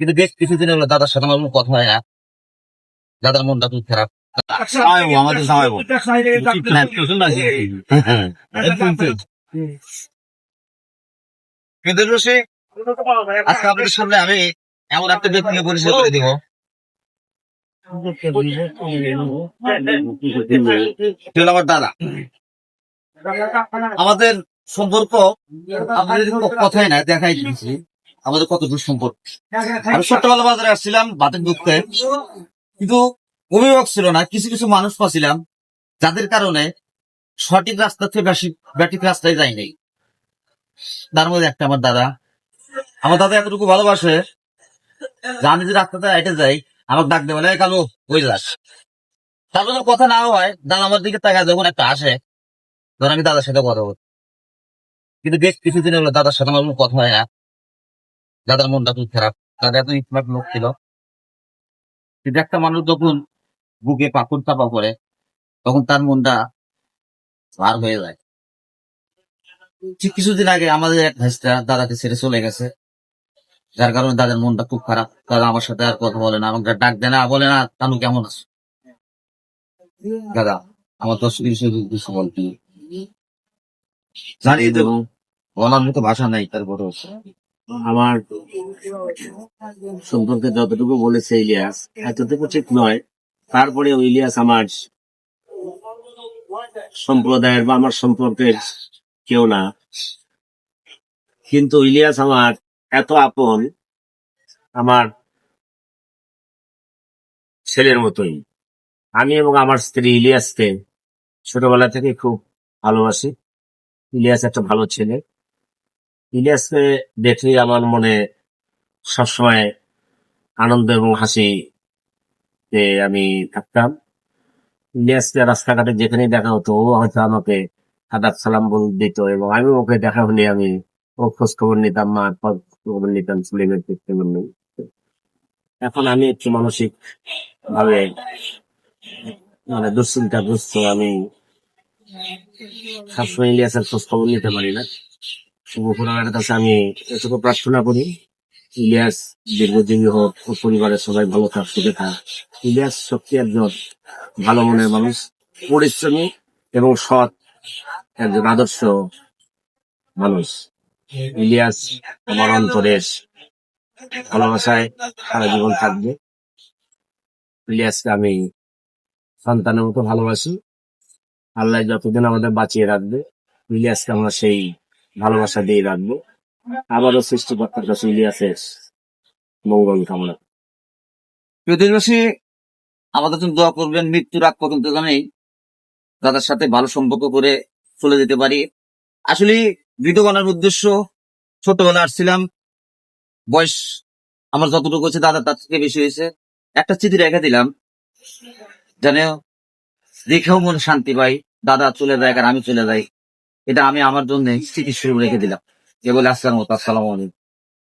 কিন্তু বেশ কিছুদিন হলো দাদার সাথে আমার কথা হয় না। দাদার মনটা খুব খারাপ। আমাদের কিন্তু আজকে আপনাদের সামনে আমি এমন একটা ব্যক্তিকে পরিচয় করে দিব। আমার দাদা। আমাদের সম্পর্ক আপনাদের কথাই না দেখাই দিয়েছি আমাদের কত দূর সম্পর্ক আমি ছোট্টবেলা বাজারে আসছিলাম বাতের ঢুকতে। কিন্তু অভিভাবক ছিল না কিছু কিছু মানুষ পাচ্ছিলাম যাদের কারণে সঠিক রাস্তা থেকে বেশি ব্যাটিক রাস্তায় যাই নাই। তার মধ্যে একটা আমার দাদা। আমার দাদা এতটুকু ভালোবাসে আমি যে রাস্তাতে হেঁটে যাই আমার ডাক দেবে "এই কালু ওই যাস। তারপর কথা না হয় দাদা আমার দিকে তাকায় যখন একটা আসে তখন আমি দাদার সাথে কথা বলি। কিন্তু বেশ কিছুদিন হলো দাদার সাথে আমার কোনো কথা হয় না। দাদার মনটা খুব খারাপ, তাদের এত স্মার্ট লোক ছিল। কিন্তু একটা মানুষ যখন বুকে পাথর চাপা পড়ে, তখন তার মনটা ভার হয়ে যায়। ঠিক কিছুদিন আগে আমাদের এক ভাইসটা দাদাকে ছেড়ে চলে গেছে। যার কারণে দাদার মনটা খুব খারাপ। দাদা আমার সাথে আর কথা বলে না, আমাকে ডাক দেয় না, বলে না, তানু, কেমন আছো? দাদা, আমার তো কিছু কিছু বলতে জানি তো বলার মতো ভাষা নাই তারপরে আমার সম্পর্কে যতটুকু বলেছে ইলিয়াস, এতটুকু ঠিক নয়। তারপরে ইলিয়াস আমার সম্প্রদায়ের বা আমার সম্পর্কের কেউ না। কিন্তু ইলিয়াস আমার এত আপন, আমার ছেলের মতোই। আমি এবং আমার স্ত্রী ইলিয়াসকে ছোটবেলা থেকে খুব ভালোবাসি। ইলিয়াস একটা ভালো ছেলে। ইলিয়াসকে দেখে আমার মনে সবসময় আনন্দ এবং হাসি আমি থাকতাম। ইলিয়াসকে রাস্তাঘাটে যেখানেই দেখা হতো, ও হয়তো আমাকে আদাব সালাম বল দিত এবং আমি ওকে দেখা হলে আমি ও খোঁজ খবর নিতাম, মা খবর নিতাম সুলিমের নেই এখন আমি একটু মানসিক ভাবে মানে দুশ্চিন্তাগ্রস্ত, আমি সবসময় ইলিয়াসের খোঁজ খবর নিতে পারি না। শুভপুরাণের কাছে আমি এটুকু প্রার্থনা করি। ইলিয়াস দীর্ঘজীবী হোক ও পরিবারের সবাই ভালো থাক, সুখে থাক। ইলিয়াস সত্যি একজন ভালো মনের মানুষ, পরিশ্রমী এবং সৎ একজন আদর্শ মানুষ। ইলিয়াস আমার অন্তরের ভালোবাসায় সারা জীবন থাকবে। ইলিয়াসকে আমি সন্তানের মতো ভালোবাসি। আল্লাহ যতদিন আমাদের বাঁচিয়ে রাখবে, ইলিয়াসকে আমরা সেই ভালোবাসা দিয়ে রাখব। আবারও সৃষ্টিকর্তার কাছে ইলিয়াসের মঙ্গল কামনা। প্রতিবেশী আমাদের জন্য দোয়া করবেন, মৃত্যুর আগ পর্যন্ত জানেই দাদার সাথে ভালো সম্পর্ক করে চলে যেতে পারি। আসলে বানানোর উদ্দেশ্য ছোটবেলা আসছিলাম। বয়স আমার যতটুকু হচ্ছে দাদা তার থেকে বেশি হয়েছে। একটা চিঠি রেখে দিলাম জানে দেখেও মনে শান্তি পাই, দাদা চলে যায় আর আমি চলে যাই। এটা আমি আমার জন্য স্মৃতি শুরু রেখে দিলাম। যে বলে আসসালাম আসসালাম আলাইকুম।